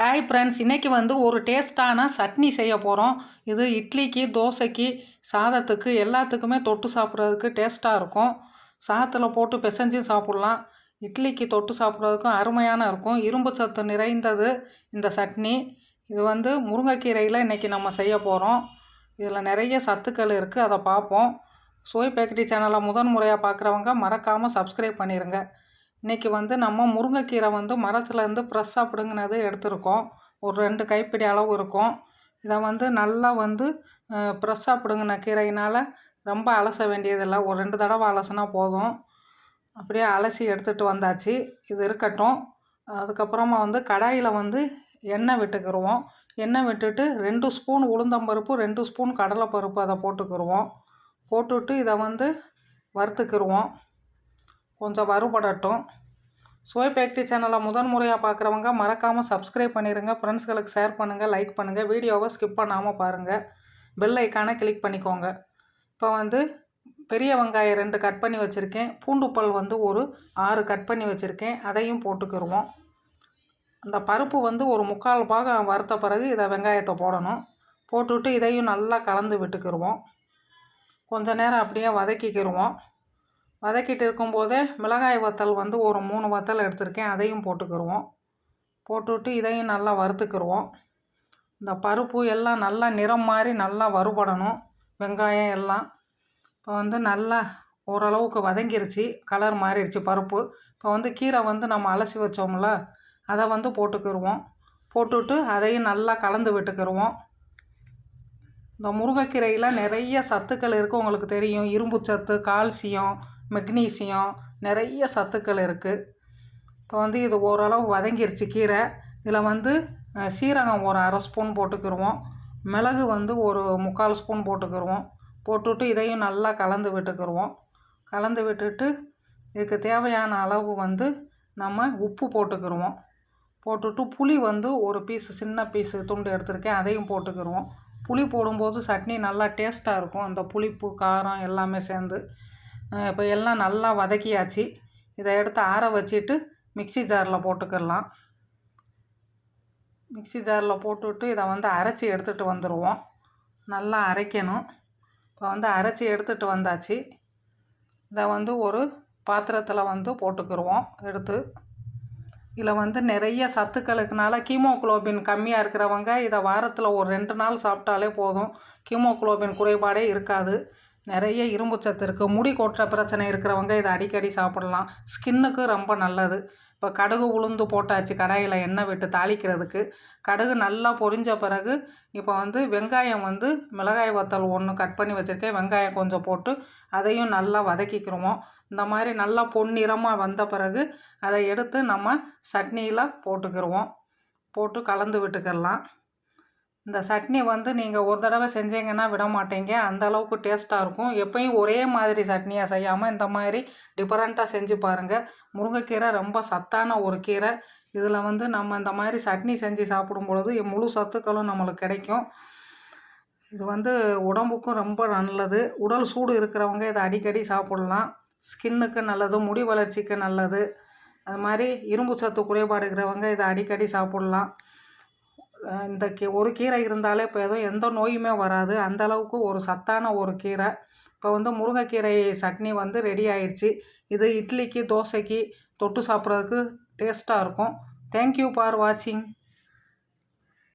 Hi friends இன்றைக்கி வந்து ஒரு டேஸ்ட்டான சட்னி செய்ய போகிறோம் இது இட்லிக்கு தோசைக்கு சாதத்துக்கு எல்லாத்துக்குமே தொட்டு சாப்பிட்றதுக்கு டேஸ்ட்டாக இருக்கும். சாதத்தில் போட்டு பிசைஞ்சு சாப்பிட்லாம். இட்லிக்கு தொட்டு சாப்பிட்றதுக்கும் அருமையான இருக்கும். இரும்பு சத்து நிறைந்தது இந்த சட்னி. இது வந்து முருங்கைக்கீரையில் இன்றைக்கி நம்ம செய்ய போகிறோம் இதில் நிறைய சத்துக்கள் இருக்குது அதை பார்ப்போம் சுவை பேக்கரி சேனலை முதன் முறையாக பார்க்குறவங்க மறக்காமல் சப்ஸ்கிரைப் பண்ணிடுங்க இன்றைக்கி வந்து நம்ம முருங்கைக்கீரை வந்து மரத்துலேருந்து ஃப்ரெஷ்ஷாக பிடுங்கினது எடுத்திருக்கோம். ஒரு ரெண்டு கைப்பிடி அளவு இருக்கும். இதை வந்து நல்லா வந்து ஃப்ரெஷ்ஷாக பிடுங்கின கீரையினால். ரொம்ப அலச வேண்டியதில்லை. ஒரு ரெண்டு தடவை அலசினா போதும். அப்படியே அலசி எடுத்துகிட்டு வந்தாச்சு. இது இருக்கட்டும். அதுக்கப்புறமா வந்து கடாயில் வந்து எண்ணெய் விட்டுக்கிடுவோம் எண்ணெய் விட்டுட்டு ரெண்டு ஸ்பூன் உளுந்தம்பருப்பு ரெண்டு ஸ்பூன் கடலைப்பருப்பு அதை போட்டுக்கிடுவோம் போட்டுவிட்டு இதை வந்து வறுத்துக்கிடுவோம் கொஞ்சம் வறுபடட்டும் சுவை பேக்ட்ரி சேனலை முதன் முறையாக பார்க்குறவங்க மறக்காமல் சப்ஸ்கிரைப் பண்ணிடுங்க ஃப்ரெண்ட்ஸ்களுக்கு ஷேர் பண்ணுங்கள் லைக் பண்ணுங்கள் வீடியோவை ஸ்கிப் பண்ணாமல் பாருங்கள் பெல் ஐக்கானை கிளிக் பண்ணிக்கோங்க. இப்போ வந்து பெரிய வெங்காயம் ரெண்டு கட் பண்ணி வச்சுருக்கேன். பூண்டு பல் வந்து ஒரு ஆறு கட் பண்ணி வச்சுருக்கேன். அதையும் போட்டுக்கிடுவோம் அந்த பருப்பு வந்து ஒரு முக்கால் பாகம் வறுத்த பிறகு இதை வெங்காயத்தை போடணும். போட்டுவிட்டு இதையும் நல்லா கலந்து விட்டுக்கிடுவோம் கொஞ்ச நேரம் அப்படியே வதக்கிக்கிடுவோம் வதக்கிட்டு இருக்கும்போதே மிளகாய் வத்தல் வந்து ஒரு மூணு வத்தல் எடுத்திருக்கேன் அதையும் போட்டுக்கிடுவோம் போட்டுவிட்டு இதையும் நல்லா வறுத்துக்கிடுவோம் இந்த பருப்பு எல்லாம் நல்லா நிறம் மாதிரி நல்லா வறுபடணும் வெங்காயம் எல்லாம். இப்போ வந்து நல்லா ஓரளவுக்கு வதங்கிருச்சு கலர் மாறிடுச்சு பருப்பு. இப்போ வந்து கீரை வந்து நம்ம அலசி வச்சோம்ல அதை வந்து போட்டுக்கிடுவோம் போட்டுவிட்டு அதையும் நல்லா கலந்து விட்டுக்கிடுவோம் இந்த முருங்கைக்கீரையில் நிறைய சத்துக்கள் இருக்குது உங்களுக்கு தெரியும். இரும்பு சத்து கால்சியம் மெக்னீசியம் நிறைய சத்துக்கள் இருக்குது இப்போ வந்து இது ஓரளவு வதங்கிருச்சு கீரை. இதில் வந்து சீரகம் ஒரு அரை ஸ்பூன் போட்டுக்கிடுவோம் மிளகு வந்து ஒரு முக்கால் ஸ்பூன் போட்டுக்கிடுவோம் போட்டுவிட்டு இதையும் நல்லா கலந்து விட்டுக்கிடுவோம் கலந்து விட்டுட்டு இதுக்கு தேவையான அளவு வந்து நம்ம உப்பு போட்டுக்கிடுவோம் போட்டுட்டு புளி வந்து ஒரு பீஸு சின்ன பீஸு துண்டு எடுத்திருக்கேன். அதையும் போட்டுக்கிடுவோம் புளி போடும்போது சட்னி நல்லா டேஸ்ட்டாக இருக்கும். அந்த புளிப்பு காரம் எல்லாமே சேர்ந்து. இப்போ எல்லாம் நல்லா வதக்கியாச்சு. இதை எடுத்து ஆற வச்சுட்டு மிக்சி ஜாரில் போட்டுக்கிடலாம். மிக்சி ஜாரில் போட்டுவிட்டு இதை வந்து அரைச்சி எடுத்துகிட்டு வந்துடுவோம் நல்லா அரைக்கணும். இப்போ வந்து அரைச்சி எடுத்துகிட்டு வந்தாச்சு. இதை வந்து ஒரு பாத்திரத்தில் வந்து போட்டுக்கிடுவோம் எடுத்து. இதில் வந்து நிறைய சத்துக்களுக்குனால கீமோக்ளோபின் கம்மியாக இருக்கிறவங்க இதை வாரத்தில் ஒரு ரெண்டு நாள் சாப்பிட்டாலே போதும். கீமோக்ளோபின் குறைபாடே இருக்காது. நிறைய இரும்பு சத்து இருக்குது முடி கொட்டுற பிரச்சனை இருக்கிறவங்க இதை அடிக்கடி சாப்பிடலாம். ஸ்கின்னுக்கு ரொம்ப நல்லது. இப்போ கடுகு உளுந்து போட்டாச்சு கடாயில் எண்ணெய் விட்டு தாளிக்கிறதுக்கு. கடுகு நல்லா பொரிஞ்ச பிறகு இப்போ வந்து வெங்காயம் வந்து மிளகாய் வத்தல் ஒன்று கட் பண்ணி வச்சுருக்கேன். வெங்காயம் கொஞ்சம் போட்டு அதையும் நல்லா வதக்கிக்கிறோமோ இந்த மாதிரி நல்லா பொன்னிறமாக வந்த பிறகு அதை எடுத்து நம்ம சட்னியில் போட்டுக்கிடுவோம் போட்டு கலந்து விட்டுக்கிடலாம். இந்த சட்னி வந்து நீங்கள் ஒரு தடவை செஞ்சீங்கன்னா விட மாட்டீங்க. அந்த அளவுக்கு டேஸ்ட்டாக இருக்கும். எப்பயும் ஒரே மாதிரி சட்னியாக செய்யாமல் இந்த மாதிரி டிஃப்ரெண்ட்டாக செஞ்சு பாருங்கள் முருங்கைக்கீரை ரொம்ப சத்தான ஒரு கீரை. இதில் வந்து நம்ம இந்த மாதிரி சட்னி செஞ்சு சாப்பிடும் பொழுது முழு சத்துக்களும் நம்மளுக்கு கிடைக்கும். இது வந்து உடம்புக்கும் ரொம்ப நல்லது. உடல் சூடு இருக்கிறவங்க இதை அடிக்கடி சாப்பிட்லாம். ஸ்கின்னுக்கு நல்லது முடி வளர்ச்சிக்கு நல்லது. அது மாதிரி இரும்பு சத்து குறைபாடு இருக்கிறவங்க இதை அடிக்கடி சாப்பிட்லாம். இந்த கீ ஒரு கீரை இருந்தாலே இப்போ எதுவும் எந்த நோயுமே வராது. அந்த அளவுக்கு ஒரு சத்தான ஒரு கீரை. இப்போ வந்து முருங்கைக்கீரை சட்னி வந்து ரெடி ஆயிடுச்சு இது இட்லிக்கு தோசைக்கு தொட்டு சாப்பிட்றதுக்கு டேஸ்ட்டாக இருக்கும். தேங்க்யூ ஃபார் வாட்சிங்